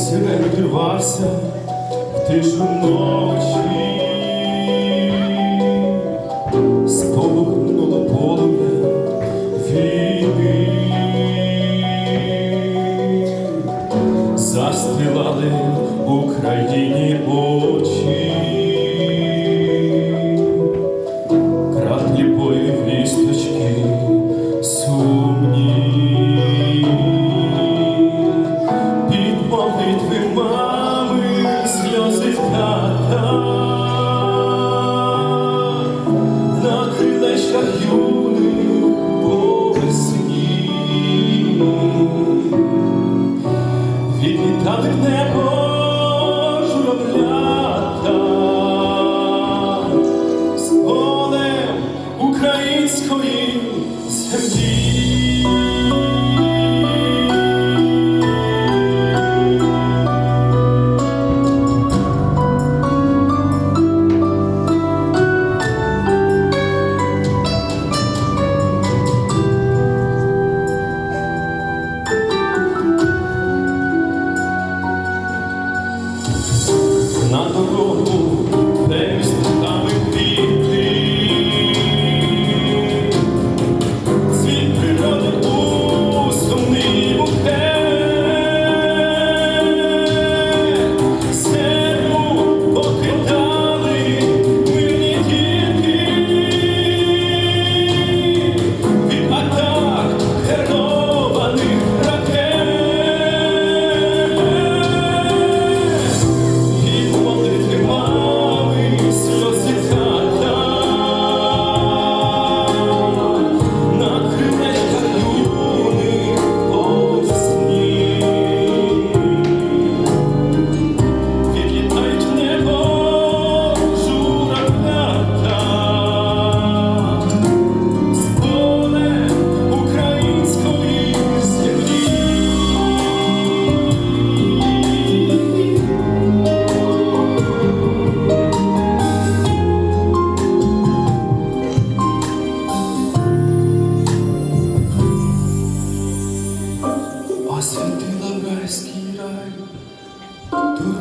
Сильно не відривався в тишу ночі.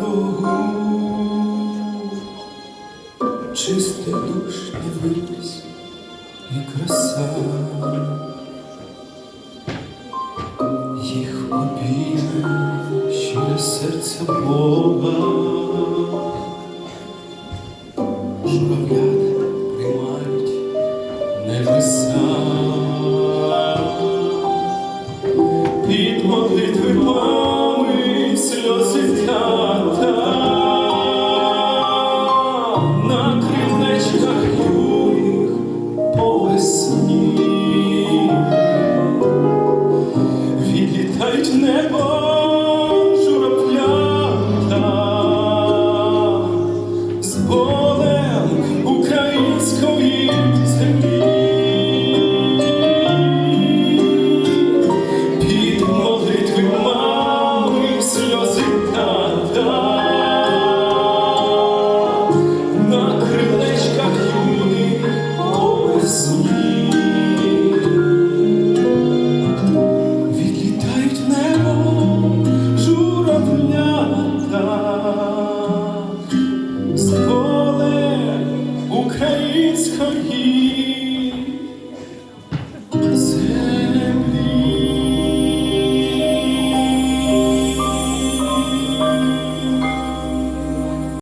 дорогу, чисте душ дивись і краса, їх обійме щире серце Бога, журавляти приймають небеса, під молитви. い。